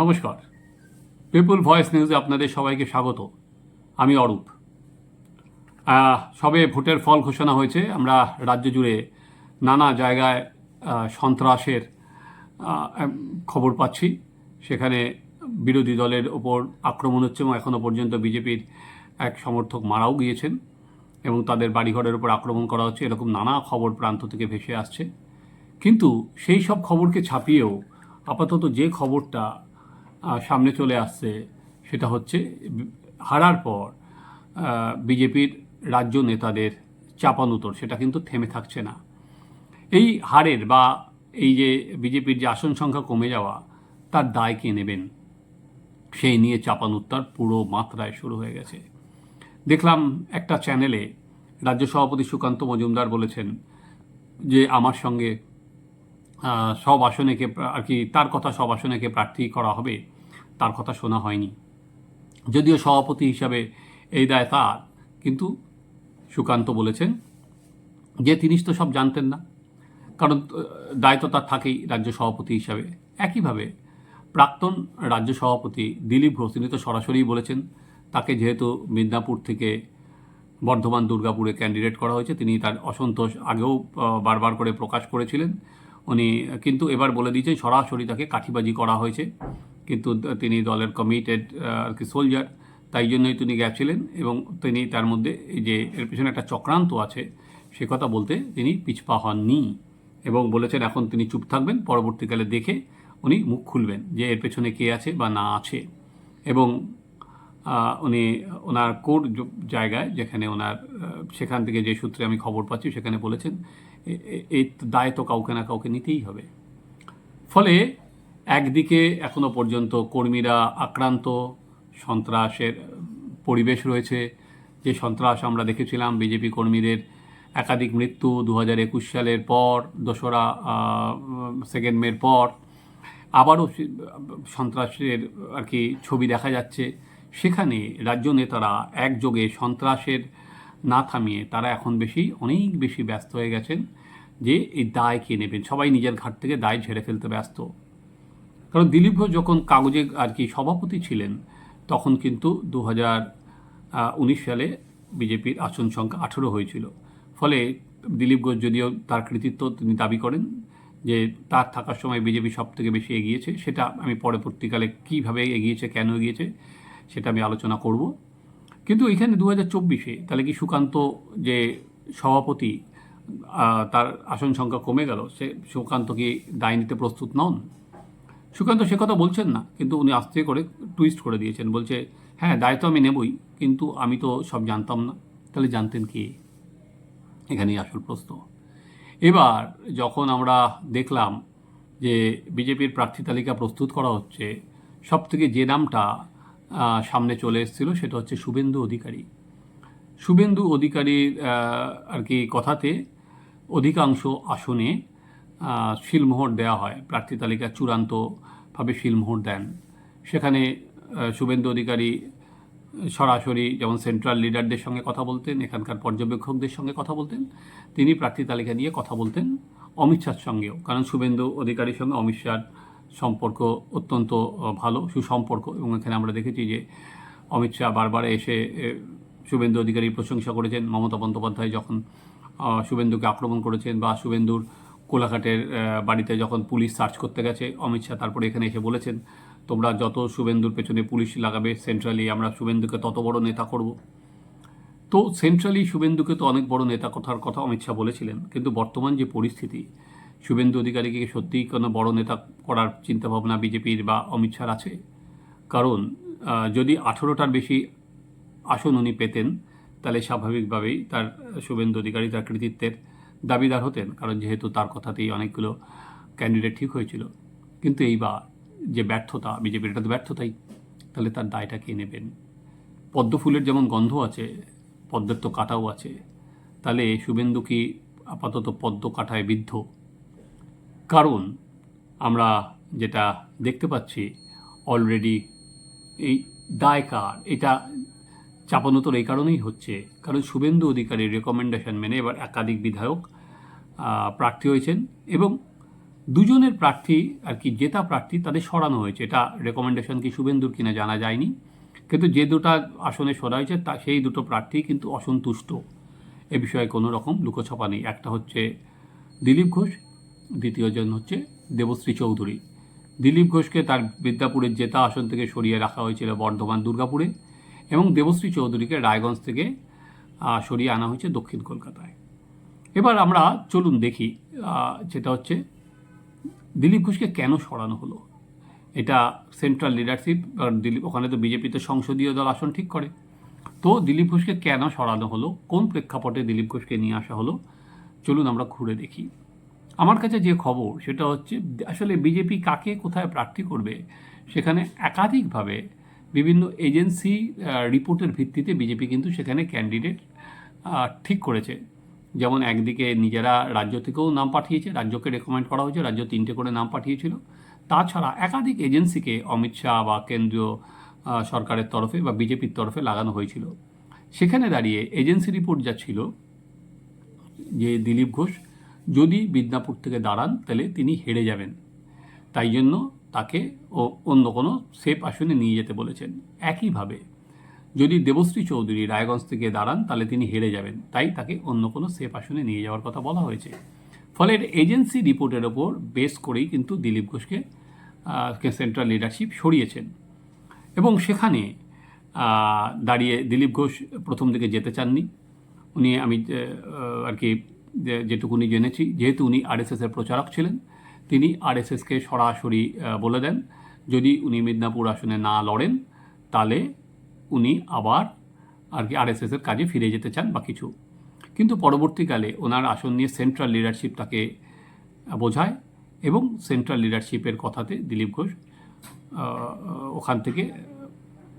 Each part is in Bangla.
নমস্কার। পিপুল ভয়েস নিউজে আপনাদের সবাইকে স্বাগত। আমি অরূপ। সবে ভোটের ফল ঘোষণা হয়েছে। আমরা রাজ্য জুড়ে নানা জায়গায় সন্ত্রাসের খবর পাচ্ছি। সেখানে বিরোধী দলের ওপর আক্রমণ হচ্ছে এবং এখনও পর্যন্ত বিজেপির এক সমর্থক মারাও গিয়েছেন এবং তাদের বাড়িঘরের ওপর আক্রমণ করা হচ্ছে। এরকম নানা খবর প্রান্ত থেকে ভেসে আসছে। কিন্তু সেই সব খবরকে ছাপিয়েও আপাতত যে খবরটা সামনে চলে আসছে, সেটা হচ্ছে হারার পর বিজেপির রাজ্য নেতাদের চাপানুতর সেটা কিন্তু থেমে থাকছে না। এই হারের বা এই যে বিজেপির যে আসন সংখ্যা কমে যাওয়া, তার দায় কে নেবেন? সেই নিয়ে চাপানুত্তর পুরো মাত্রায় শুরু হয়ে গেছে। দেখলাম একটা চ্যানেলে রাজ্য সভাপতি সুকান্ত মজুমদার বলেছেন যে, আমার সঙ্গে সব আসনেকে আর কি তার কথা সব আসনেকে প্রার্থী করা হবে তার কথা শোনা হয়নি। যদিও সভাপতি হিসাবে এই দায় তার কিন্তু সুকান্ত বলেছেন যে তিনি তো সব জানতেন না। কারণ আহ, দায় তো তার থাকেই রাজ্য সভাপতি হিসাবে। একইভাবে প্রাক্তন রাজ্য সভাপতি দিলীপ ঘোষ তিনি তো সরাসরি বলেছেন তাকে যেহেতু মিদনাপুর থেকে বর্ধমান দুর্গাপুরে ক্যান্ডিডেট করা হয়েছে তিনি তার অসন্তোষ আগেও বারবার করে প্রকাশ করেছিলেন। উনি কিন্তু এবার বলে দিয়েছেন সরাসরি তাকে কাঠিবাজি করা হয়েছে। কিন্তু তিনি দলের কমিটেড আর কি সোলজার তাই জন্যই তিনি গেছিলেন এবং তিনি তার মধ্যে এই যে এর পিছনে একটা চক্রান্ত আছে, সে কথা বলতে তিনি পিছপা হননি এবং বলেছেন এখন তিনি চুপ থাকবেন, পরবর্তীকালে দেখে উনি মুখ খুলবেন যে এর পেছনে কে আছে বা না আছে। এবং উনি ওনার কোর জ- জায়গায় যেখানে ওনার সেখান থেকে যে সূত্রে আমি খবর পাচ্ছি সেখানে বলেছেন এই দায় তো কাউকে না কাউকে নিতেই হবে। ফলে একদিকে এখনও পর্যন্ত কর্মীরা আক্রান্ত, সন্ত্রাসের পরিবেশ রয়েছে। যে সন্ত্রাস আমরা দেখেছিলাম, বিজেপি কর্মীদের একাধিক মৃত্যু দু হাজার একুশ সালের পর, দোসরা সেকেন্ড মের পর। আবারও সন্ত্রাসের আর কি ছবি দেখা যাচ্ছে। সেখানে রাজ্য নেতারা একযোগে সন্ত্রাসের না থামিয়ে তারা এখন বেশি, অনেক বেশি ব্যস্ত হয়ে গেছেন যে এই দায় কে নেবেন? সবাই নিজের ঘাট থেকে দায় ঝেড়ে ফেলতে ব্যস্ত। কারণ দিলীপ ঘোষ যখন কাগজে আর কি সভাপতি ছিলেন, তখন কিন্তু দু উনিশ সালে বিজেপির আসন সংখ্যা আঠেরো হয়েছিল। ফলে দিলীপ ঘোষ যদিও তার কৃতিত্ব তিনি দাবি করেন যে তার থাকার সময় বিজেপি সব থেকে বেশি এগিয়েছে, সেটা আমি পরবর্তীকালে কীভাবে এগিয়েছে, কেন এগিয়েছে, সেটা আমি আলোচনা করব। কিন্তু এখানে দু হাজার চব্বিশে তাহলে কি সুকান্ত যে সভাপতি তার আসন সংখ্যা কমে গেল, সে সুকান্ত কি দায় নিতে প্রস্তুত নন? সুকান্ত সে কথা বলছেন না, কিন্তু উনি আস্তে করে টুইস্ট করে দিয়েছেন, বলছে হ্যাঁ দায় তো আমি নেবই, কিন্তু আমি তো সব জানতাম না, তাহলে জানতেন কি? এখানেই আসল প্রশ্ন। এবার যখন আমরা দেখলাম যে বিজেপির প্রার্থী তালিকা প্রস্তুত করা হচ্ছে সব থেকে যে নামটা সামনে চলে এসেছিল সেটা হচ্ছে শুভেন্দু অধিকারী। শুভেন্দু অধিকারীর আর কি কথাতে অধিকাংশ আসনে শিলমোহর দেওয়া হয়, প্রার্থী তালিকা চূড়ান্তভাবে শিলমোহর দেন। সেখানে শুভেন্দু অধিকারী সরাসরি যেমন সেন্ট্রাল লিডারদের সঙ্গে কথা বলতেন, এখানকার পর্যবেক্ষকদের সঙ্গে কথা বলতেন, তিনি প্রার্থী তালিকা নিয়ে কথা বলতেন অমিত শাহর সঙ্গেও। কারণ শুভেন্দু অধিকারীর সঙ্গে অমিত শাহর সম্পর্ক অত্যন্ত ভালো, সুসম্পর্ক এবং এখানে আমরা দেখেছি যে অমিত শাহ বারবার এসে শুভেন্দু অধিকারীর প্রশংসা করেছেন। মমতা বন্দ্যোপাধ্যায় যখন শুভেন্দুকে আক্রমণ করেছেন বা শুভেন্দুর কোলাঘাটের বাড়িতে যখন পুলিশ সার্চ করতে গেছে, অমিত শাহ তারপরে এখানে এসে বলেছেন, তোমরা যত শুভেন্দুর পেছনে পুলিশ লাগাবে সেন্ট্রালি আমরা শুভেন্দুকে তত বড় নেতা করব। তো সেন্ট্রালি শুভেন্দুকে তো অনেক বড় নেতা কথার কথা অমিত শাহ বলেছিলেন, কিন্তু বর্তমান যে পরিস্থিতি, শুভেন্দু অধিকারীকে সত্যিই কোনো বড় নেতা করার চিন্তাভাবনা বিজেপির বা অমিত শাহর আছে? কারণ যদি আঠেরোটার বেশি আসন উনি পেতেন, তাহলে স্বাভাবিকভাবেই তার শুভেন্দু অধিকারী তার কৃতিত্বের দাবিদার হতেন, কারণ যেহেতু তার কথাতেই অনেকগুলো ক্যান্ডিডেট ঠিক হয়েছিল। কিন্তু এইবার যে ব্যর্থতা, বিজেপির এটা তো ব্যর্থতাই, তাহলে তার দায়টা কে নেবেন? পদ্ম ফুলের যেমন গন্ধ আছে, পদ্মের তো কাটাও আছে, তাহলে শুভেন্দু কি আপাতত পদ্ম কাটায় বিদ্ধ? কারণ আমরা যেটা দেখতে পাচ্ছি অলরেডি এই দায় কার এটা চাপানোতর এই কারণেই হচ্ছে। কারণ শুভেন্দু অধিকারীর রেকমেন্ডেশন মেনে এবার একাধিক বিধায়ক প্রার্থী হয়েছেন এবং দুজনের প্রার্থী আর কি, জেতা প্রার্থী তাদের সরানো হয়েছে। এটা রেকমেন্ডেশন কি শুভেন্দুর কিনা জানা যায়নি। কিন্তু যে দুটো আসনে সরা হয়েছে, তা সেই দুটো প্রার্থী কিন্তু অসন্তুষ্ট। এ বিষয়ে কোনো রকম লুকোছাপা নেই। একটা হচ্ছে দিলীপ ঘোষ দ্বিতীয়জন হচ্ছে দেবশ্রী চৌধুরী। দিলীপ ঘোষকে তার বিদ্যাপুরের জেতা আসন থেকে সরিয়ে রাখা হয়েছিল বর্ধমান দুর্গাপুরে এবং দেবশ্রী চৌধুরীকে রায়গঞ্জ থেকে সরিয়ে আনা হয়েছে দক্ষিণ কলকাতায়। এবার আমরা চলুন দেখি যেটা হচ্ছে দিলীপ ঘোষকে কেন সরানো হলো? এটা সেন্ট্রাল লিডারশিপ দিলীপ, ওখানে তো বিজেপি তো সংসদীয় দল আসন ঠিক করে। তো দিলীপ ঘোষকে কেন সরানো হলো? কোন প্রেক্ষাপটে দিলীপ ঘোষকে নিয়ে আসা হলো? চলুন আমরা ঘুরে দেখি। আমার কাছে যে খবর, সেটা হচ্ছে, আসলে বিজেপি কাকে কোথায় প্রার্থী করবে? সেখানে একাধিকভাবে বিভিন্ন এজেন্সি রিপোর্টের ভিত্তিতে বিজেপি কিন্তু সেখানে ক্যান্ডিডেট ঠিক করেছে। যেমন একদিকে নিজেরা রাজ্য থেকেও নাম পাঠিয়েছে, রাজ্যকে রেকমেন্ড করা হয়েছে, রাজ্য তিনটে করে নাম পাঠিয়েছিল। তাছাড়া একাধিক এজেন্সিকে অমিত শাহ বা কেন্দ্রীয় সরকারের তরফে বা বিজেপির তরফে লাগানো হয়েছিল। সেখানে দাঁড়িয়ে এজেন্সি রিপোর্ট যা ছিল, যে দিলীপ ঘোষ, যদি মিদনাপুর থেকে দাঁড়ান, তাহলে তিনি হেরে যাবেন। তাই জন্য তাকে ও অন্য কোনো সেফ আসনে নিয়ে যেতে বলেছেন। একইভাবে, যদি দেবশ্রী চৌধুরী রায়গঞ্জ থেকে দাঁড়ান, তাহলে তিনি হেরে যাবেন। তাই তাকে অন্য কোনো সেফ আসনে নিয়ে যাওয়ার কথা বলা হয়েছে। ফলে এজেন্সি রিপোর্টের ওপর বেস করেই কিন্তু দিলীপ ঘোষকে সেন্ট্রাল লিডারশিপ সরিয়েছেন। এবং সেখানে দাঁড়িয়ে দিলীপ ঘোষ প্রথম দিকে যেতে চাননি। উনি আমি আর কি যেটুকুনি জেনেছি, যেহেতু উনি আরএসএসের প্রচারক ছিলেন তিনি আরএসএসকে সরাসরি বলে দেন, যদি উনি মিদনাপুর আসনে না লড়েন, তাহলে উনি আবার আর কি আরএসএসের কাজে ফিরে যেতে চান বা কিছু। কিন্তু পরবর্তীকালে ওনার আসন নিয়ে সেন্ট্রাল লিডারশিপ তাকে বোঝায় এবং সেন্ট্রাল লিডারশিপের কথাতে দিলীপ ঘোষ ওখান থেকে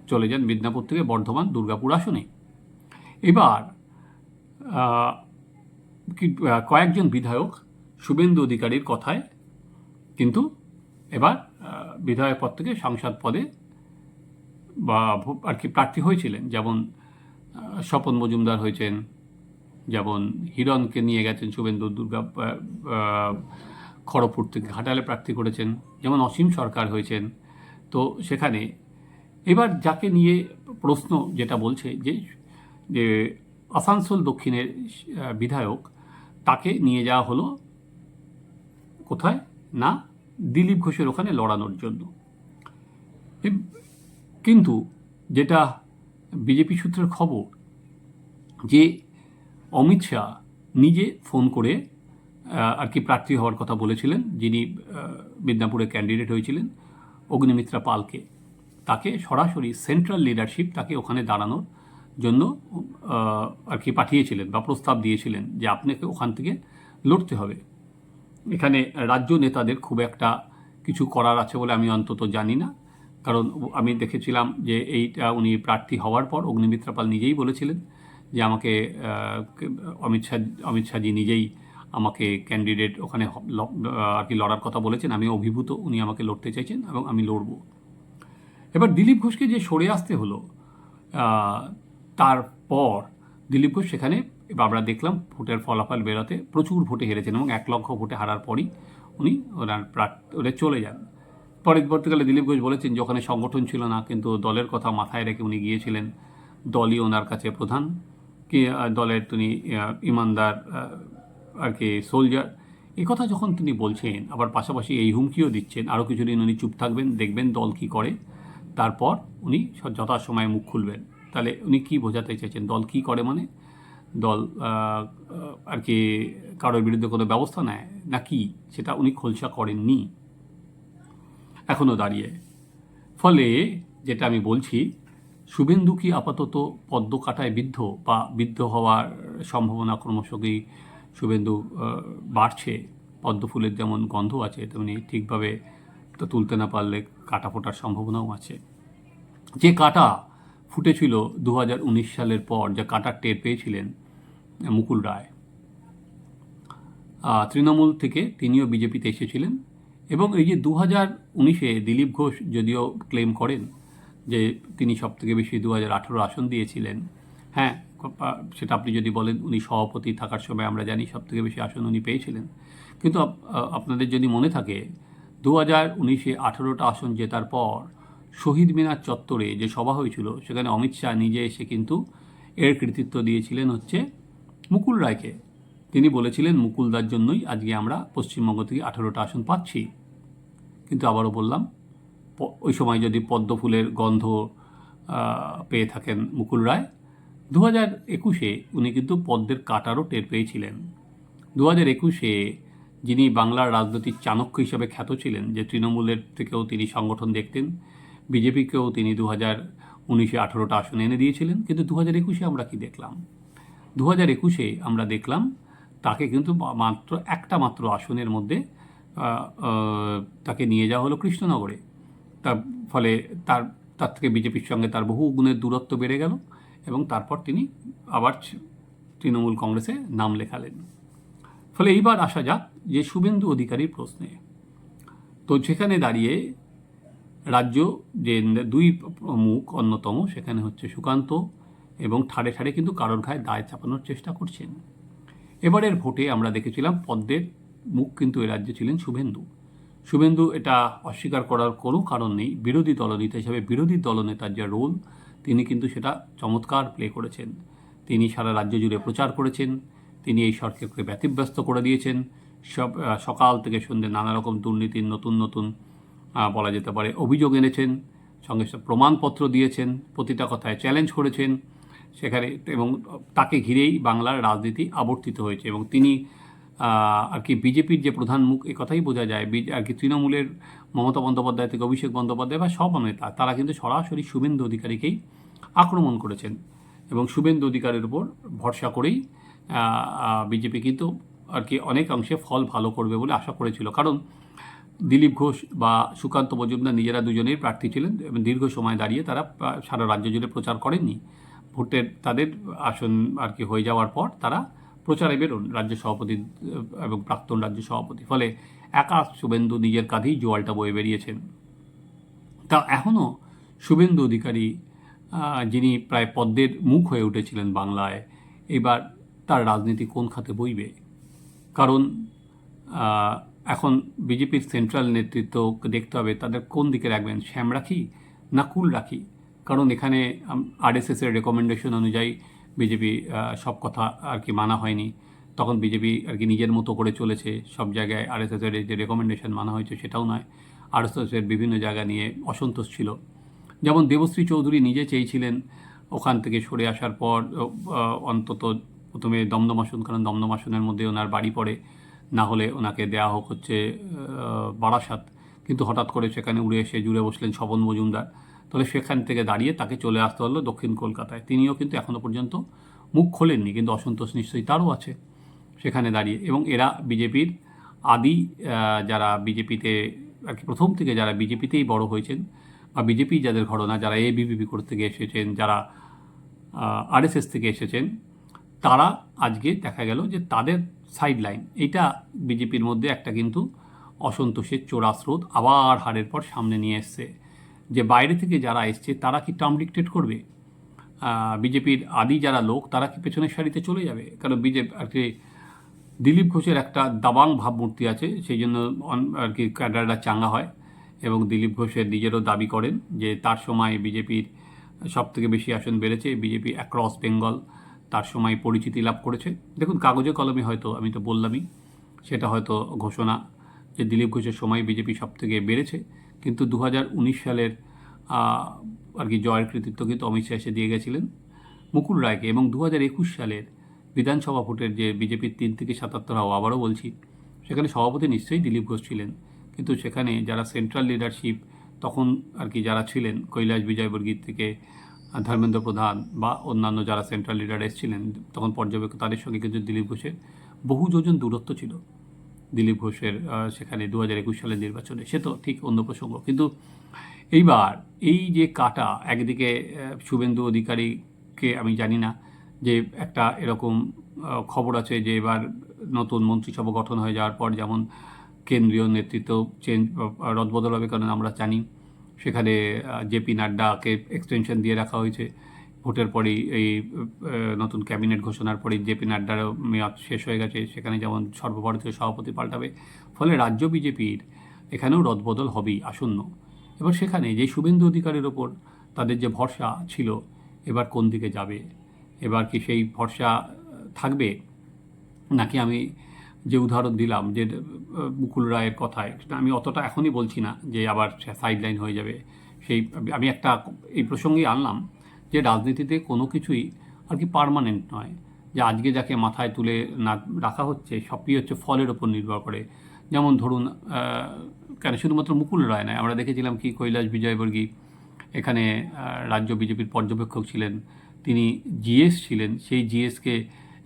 চলে যান মিদনাপুর থেকে বর্ধমান দুর্গাপুর আসনে। এবার কয়েকজন বিধায়ক শুভেন্দু অধিকারীর কথায় কিন্তু এবার বিধায়ক পদ থেকে সাংসদ পদে বা আর কি প্রার্থী হয়েছিলেন। যেমন স্বপন মজুমদার হয়েছেন, যেমন হিরণকে নিয়ে গেছেন শুভেন্দু দুর্গা খড়গপুর থেকে ঘাটালে প্রার্থী করেছেন, যেমন অসীম সরকার হয়েছেন। তো সেখানে এবার যাকে নিয়ে প্রশ্ন যেটা বলছে যে যে আসানসোল দক্ষিণের বিধায়ক তাকে নিয়ে যাওয়া হলো কোথায়? না দিলীপ ঘোষের ওখানে লড়ানোর জন্য। কিন্তু যেটা বিজেপি সূত্রের খবর, যে অমিত শাহ নিজে ফোন করে আর কি প্রার্থী হওয়ার কথা বলেছিলেন, যিনি মিদনাপুরে ক্যান্ডিডেট হয়েছিলেন, অগ্নিমিত্রা পালকে। তাকে সরাসরি সেন্ট্রাল লিডারশিপ তাকে ওখানে দাঁড়ানোর জন্য আর কি পাঠিয়েছিলেন বা প্রস্তাব দিয়েছিলেন যে আপনাকে ওখান থেকে লড়তে হবে। এখানে রাজ্য নেতাদের খুব একটা কিছু করার আছে বলে আমি অন্তত জানি না। কারণ আমি দেখেছিলাম যে এইটা উনি প্রার্থী হওয়ার পর অগ্নিমিত্রা পাল নিজেই বলেছিলেন যে আমাকে অমিত শাহ, অমিত শাহজি নিজেই আমাকে ক্যান্ডিডেট ওখানে আর কি লড়ার কথা বলেছেন। আমি অভিভূত উনি আমাকে লড়তে চাইছেন এবং আমি লড়ব। এবার দিলীপ ঘোষকে যে সরে আসতে হলো তারপর দিলীপ ঘোষ সেখানে এবার আমরা দেখলাম ভোটের ফলাফল বেরোতে প্রচুর ভোটে হেরেছেন এবং এক লক্ষ ভোটে হারার পরই উনি ওনার প্রার্থ ওরা চলে যান। পরবর্তীকালে দিলীপ ঘোষ বলেছেন যে ওখানে সংগঠন ছিল না, কিন্তু দলের কথা মাথায় রেখে উনি গিয়েছিলেন। দলই ওনার কাছে প্রধান। কি দলের তিনি ইমানদার আর কি সোলজার এই কথা যখন তিনি বলছেন, আবার পাশাপাশি এই হুমকিও দিচ্ছেন আরও কিছুদিন উনি চুপ থাকবেন, দেখবেন দল কি করে। তারপর উনি যথাসময়ে মুখ খুলবেন। তাহলে উনি কি বোঝাতে চাইছেন দল কি করে মানে? দল আর কি কারোর বিরুদ্ধে কোনো ব্যবস্থা নেয় নাকি সেটা উনি খোলসা করেননি? এখনও দাঁড়িয়ে। ফলে যেটা আমি বলছি, শুভেন্দু কি আপাতত পদ্ম কাটায় বিদ্ধ বা বিদ্ধ হওয়ার সম্ভাবনা ক্রমশই শুভেন্দু বাড়ছে? পদ্ম ফুলের যেমন গন্ধ আছে, তেমনি ঠিকভাবে তো তুলতে না পারলে কাটা ফোটার সম্ভাবনাও আছে। যে কাটা ফুটেছিল দু হাজার উনিশ সালের পর যা কাটার টের পেয়েছিলেন মুকুল রায়। তৃণমূল থেকে তিনিও বিজেপিতে এসেছিলেন এবং এই যে দু হাজার উনিশে দিলীপ ঘোষ যদিও ক্লেম করেন যে তিনি সব থেকে বেশি দু হাজার আঠেরো আসন দিয়েছিলেন হ্যাঁ সেটা আপনি যদি বলেন উনি সভাপতি থাকার সময় আমরা জানি সব থেকে বেশি আসন উনি পেয়েছিলেন। কিন্তু আপনাদের যদি মনে থাকে দু হাজার উনিশে আঠেরোটা আসন জেতার পর শহীদ মিনার চত্বরে যে সভা হয়েছিল, সেখানে অমিত শাহ নিজে এসে কিন্তু এর কৃতিত্ব দিয়েছিলেন হচ্ছে মুকুল রায়কে। তিনি বলেছিলেন, মুকুলদার জন্যই আজকে আমরা পশ্চিমবঙ্গ থেকে আঠেরোটা আসন পাচ্ছি। কিন্তু আবারও বললাম ওই সময় যদি পদ্ম ফুলের গন্ধ পেয়ে থাকেন মুকুল রায় দু হাজার একুশে উনি কিন্তু পদ্মের কাটারও টের পেয়েছিলেন। দু হাজার একুশে যিনি বাংলার রাজনৈতিক চাণক্য হিসাবে খ্যাত ছিলেন, যে তৃণমূলের থেকেও তিনি সংগঠন দেখতেন বিজেপিকেও তিনি দু হাজার উনিশে আঠেরোটা আসন এনে দিয়েছিলেন, কিন্তু দু হাজার একুশে আমরা কি দেখলাম? দু হাজার একুশে আমরা দেখলাম তাকে কিন্তু মাত্র একটা মাত্র আসনের মধ্যে তাকে নিয়ে যাওয়া হলো কৃষ্ণনগরে। তার ফলে তার তার থেকে বিজেপির সঙ্গে তার বহু গুণের দূরত্ব বেড়ে গেল এবং তারপর তিনি আবার তৃণমূল কংগ্রেসে নাম লেখালেন। ফলে এইবার আসা যাক যে শুভেন্দু অধিকারীর প্রশ্নে। তো সেখানে দাঁড়িয়ে রাজ্য যে দুই মুখ অন্যতম, সেখানে হচ্ছে সুকান্ত এবং ঠাড়ে ঠাড়ে কিন্তু কারোর ঘায়ে দায় চাপানোর চেষ্টা করছেন। এবারের ভোটে আমরা দেখেছিলাম পদ্মের মুখ কিন্তু এ রাজ্যে ছিলেন শুভেন্দু। শুভেন্দু এটা অস্বীকার করার কোনো কারণ নেই। বিরোধী দলনেতা হিসেবে বিরোধী দলনেতার যে রোল, তিনি কিন্তু সেটা চমৎকার প্লে করেছেন। তিনি সারা রাজ্য জুড়ে প্রচার করেছেন। তিনি এই সরকারকে ব্যতিব্যস্ত করে দিয়েছেন। সব সকাল থেকে সন্ধ্যে নানা রকম দুর্নীতির, নতুন নতুন বলা যেতে পারে, অভিযোগ এনেছেন, সঙ্গে প্রমাণপত্র দিয়েছেন, প্রতিটা কথায় চ্যালেঞ্জ করেছেন। সেখানে এবং তাকে ঘিরেই বাংলার রাজনীতি আবর্তিত হয়েছে এবং তিনি আর কি বিজেপির যে প্রধান মুখ, এ কথাই বোঝা যায়। আর কি তৃণমূলের মমতা বন্দ্যোপাধ্যায় থেকে অভিষেক বন্দ্যোপাধ্যায় বা সব নেতা, তারা কিন্তু সরাসরি শুভেন্দু অধিকারীকেই আক্রমণ করেছেন এবং শুভেন্দু অধিকারের উপর ভরসা করেই বিজেপি কিন্তু আর কি অনেক অংশে ফল ভালো করবে বলে আশা করেছিল। কারণ দিলীপ ঘোষ বা সুকান্ত মজুমদার নিজেরা দুজনেই প্রার্থী ছিলেন এবং দীর্ঘ সময় দাঁড়িয়ে তারা সারা রাজ্য জুড়ে প্রচার করেননি। ভোটের তাদের আসন আর কি হয়ে যাওয়ার পর তারা প্রচারে বেরোন রাজ্য সভাপতি এবং প্রাক্তন রাজ্য সভাপতি। ফলে একা শুভেন্দু নিজের কাঁধেই জোয়ালটা বয়ে বেরিয়েছেন তা এখনও শুভেন্দু অধিকারী যিনি প্রায় পদ্মের মুখ হয়ে উঠেছিলেন বাংলায়, এবার তার রাজনীতি কোন খাতে বইবে? কারণ এখন বিজেপির সেন্ট্রাল নেতৃত্ব দেখতে হবে, তাদের কোন দিকে রাখবেন, শ্যাম রাখি না কুল রাখি? কারণ এখানে আরএসএস এর রেকমেন্ডেশন অনুযায়ী বিজেপি সব কথা আর কি মানা হয়নি। তখন বিজেপি আর কি নিজের মতো করে চলেছে, সব জায়গায় আরএসএস এর যে রেকমেন্ডেশন মানা হয়েছে সেটাও নয়। আরএসএস এর বিভিন্ন জায়গা নিয়ে অসন্তোষ ছিল। যেমন দেবশ্রী চৌধুরী নিজে চেয়েছিলেন ওখান থেকে সরে আসার পর অন্তত প্রথমে দমদম আসন, কারণ দমদম আসনের মধ্যে ওনার বাড়ি পড়ে। না হলে ওনাকে দেয়া হোক হচ্ছে বারাসাত। কিন্তু হঠাৎ করে সেখানে উড়ে এসে জুড়ে বসলেন স্বপন মজুমদার। তাহলে সেখান থেকে দাঁড়িয়ে তাকে চলে আসতে হলো দক্ষিণ কলকাতায়। তিনিও কিন্তু এখনও পর্যন্ত মুখ খোলেননি, কিন্তু অসন্তোষ নিশ্চয়ই তারও আছে সেখানে দাঁড়িয়ে। এবং এরা বিজেপির আদি যারা বিজেপিতে আর কি প্রথম থেকে যারা বিজেপিতেই বড় হয়েছেন বা বিজেপি যাদের ঘটনা, যারা এবিভিপি করতে গিয়ে এসেছেন, যারা আরএসএস থেকে এসেছেন, তারা আজকে দেখা গেল যে তাদের সাইড লাইন এটা বিজেপির মধ্যে একটা কিন্তু অসন্তোষের চোরা স্রোত আবার হারের পর সামনে নিয়ে এসছে। যে বাইরে থেকে যারা এসছে, তারা কি টার্ম ডিকটেট করবে? বিজেপির আদি যারা লোক, তারা কি পেছনের সারিতে চলে যাবে? কারণ বিজেপি, আর কি দিলীপ ঘোষের একটা দাবাং ভাবমূর্তি আছে, সেই জন্য আর কি ক্যাডাররা চাঙ্গা হয় এবং দিলীপ ঘোষের নিজেরও দাবি করেন যে তার সময় বিজেপির সব থেকে বেশি আসন বেড়েছে। বিজেপি অ্যাক্রস বেঙ্গল তার সময় পরিচিতি লাভ করেছে। দেখুন, কাগজে কলমে হয়তো আমি তো বললামই, সেটা হয়তো ঘোষণা যে দিলীপ ঘোষের সময় বিজেপি সব থেকে বেড়েছে। কিন্তু দু হাজার উনিশ সালের আর কি জয়ের কৃতিত্ব কিন্তু অমিত শাহ এসে দিয়ে গেছিলেন মুকুল রায়কে। এবং দু হাজার একুশ সালের বিধানসভা ভোটের যে বিজেপির তিন থেকে সাতাত্তর হওয়া, আবারও বলছি, সেখানে সভাপতি নিশ্চয়ই দিলীপ ঘোষ ছিলেন। কিন্তু সেখানে যারা সেন্ট্রাল লিডারশিপ তখন আর কি যারা ছিলেন, কৈলাস বিজয়বর্গীর থেকে ধর্মেন্দ্র প্রধান বা অন্যান্য যারা সেন্ট্রাল লিডার এসেছিলেন, তখন পর্যবেক্ষক তাদের সঙ্গে কিন্তু দিলীপ ঘোষের বহু যোজন দূরত্ব ছিল। দিলীপ ঘোষের সেখানে দু হাজার একুশ সালের নির্বাচনে। সে তো ঠিক অন্য প্রসঙ্গ। কিন্তু এইবার এই যে কাটা, একদিকে শুভেন্দু অধিকারীকে আমি জানি না যে একটা এরকম খবর আছে যে এবার নতুন মন্ত্রিসভা গঠন হয়ে যাওয়ার পর যেমন কেন্দ্রীয় নেতৃত্ব চেঞ্জ রদবদল হবে কারণ আমরা জানি সেখানে জেপি নাড্ডাকে এক্সটেনশন দিয়ে রাখা হয়েছে। ভোটের পরেই এই নতুন ক্যাবিনেট ঘোষণার পরেই জেপি নাড্ডার মেয়াদ শেষ হয়ে গেছে। সেখানে যেমন সর্বভারতীয় সভাপতি পাল্টাবে, ফলে রাজ্য বিজেপির এখানেও রদবদল হবেই আসন্ন। এবার সেখানে যে শুভেন্দু অধিকারের ওপর তাদের যে ভরসা ছিল, এবার কোন দিকে যাবে? এবার কি সেই ভরসা থাকবে? নাকি আমি যে উদাহরণ দিলাম, যে মুকুল রায়ের কথায় আমি অতটা এখনই বলছি না যে আবার সাইড লাইন হয়ে যাবে। সেই, আমি একটা এই প্রসঙ্গেই আনলাম যে রাজনীতিতে কোনো কিছুই আর কি পার্মানেন্ট নয়। যে আজকে যাকে মাথায় তুলে না রাখা হচ্ছে, সবই হচ্ছে ফলের ওপর নির্ভর করে। যেমন ধরুন কেন শুধুমাত্র মুকুল রায় নয়, আমরা দেখেছিলাম কি কৈলাস বিজয়বর্গী, এখানে রাজ্য বিজেপির পর্যবেক্ষক ছিলেন, তিনি জিএস ছিলেন, সেই জিএসকে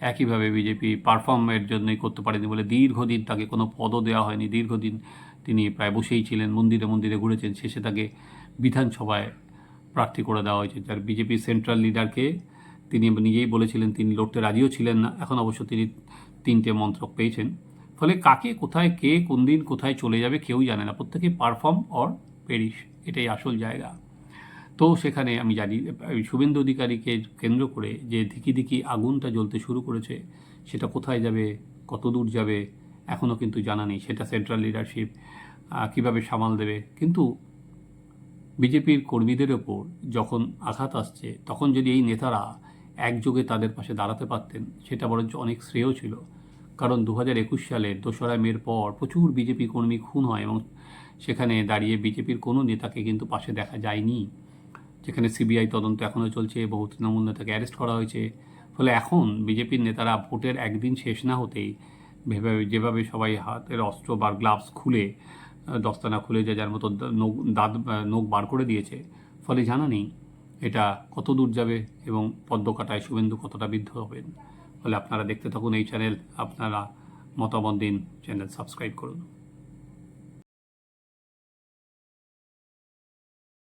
একইভাবে বিজেপি পারফর্মের জন্যই করতে পারেনি বলে দীর্ঘদিন তাকে কোনো পদও দেওয়া হয়নি। দীর্ঘদিন তিনি প্রায় বসেই ছিলেন, মন্দিরে মন্দিরে ঘুরেছেন। শেষে তাকে বিধানসভায় প্রার্থী করে দেওয়া হয়েছে। যার বিজেপি সেন্ট্রাল লিডারকে তিনি নিজেই বলেছিলেন তিনি লড়তে রাজিও ছিলেন না। এখন অবশ্য তিনি তিনটে মন্ত্রক পেয়েছেন। ফলে কাকে, কোথায়, কে, কোন দিন কোথায় চলে যাবে কেউই জানে না। প্রত্যেকে পারফর্ম অর পেরিস এটাই আসল জায়গা। তো সেখানে আমি জানি শুভেন্দু অধিকারীকে কেন্দ্র করে যে ধিকি ধিকি আগুনটা জ্বলতে শুরু করেছে, সেটা কোথায় যাবে কত দূর যাবে এখনও কিন্তু জানা নেই। সেটা সেন্ট্রাল লিডারশিপ কীভাবে সামাল দেবে। কিন্তু বিজেপির কর্মীদের ওপর যখন আঘাত আসছে, তখন যদি এই নেতারা একযোগে তাদের পাশে দাঁড়াতে পারতেন, সেটা বরঞ্চ অনেক শ্রেয় ছিল। কারণ দু হাজার একুশ সালের দোসরা মের পর প্রচুর বিজেপি কর্মী খুন হয় এবং সেখানে দাঁড়িয়ে বিজেপির কোনো নেতাকে কিন্তু পাশে দেখা যায়নি। যেখানে সিবিআই তদন্ত এখনও চলছে, বহু তৃণমূল নেতাকে অ্যারেস্ট করা হয়েছে। ফলে এখন বিজেপির নেতারা ভোটের একদিন শেষ না হতেই ভেবে, যেভাবে সবাই হাতের অস্ত্র বা গ্লাভস খুলে দস্তানা খুলে যে যার মতো নখ, দাঁত নখ বার করে দিয়েছে, ফলে জানা নেই এটা কত দূর যাবে এবং পদ্ম কাটায় শুভেন্দু কতটা বিদ্ধ হবেন। ফলে আপনারা দেখতে থাকুন এই চ্যানেল আপনারা মতামত দিন চ্যানেল সাবস্ক্রাইব করুন।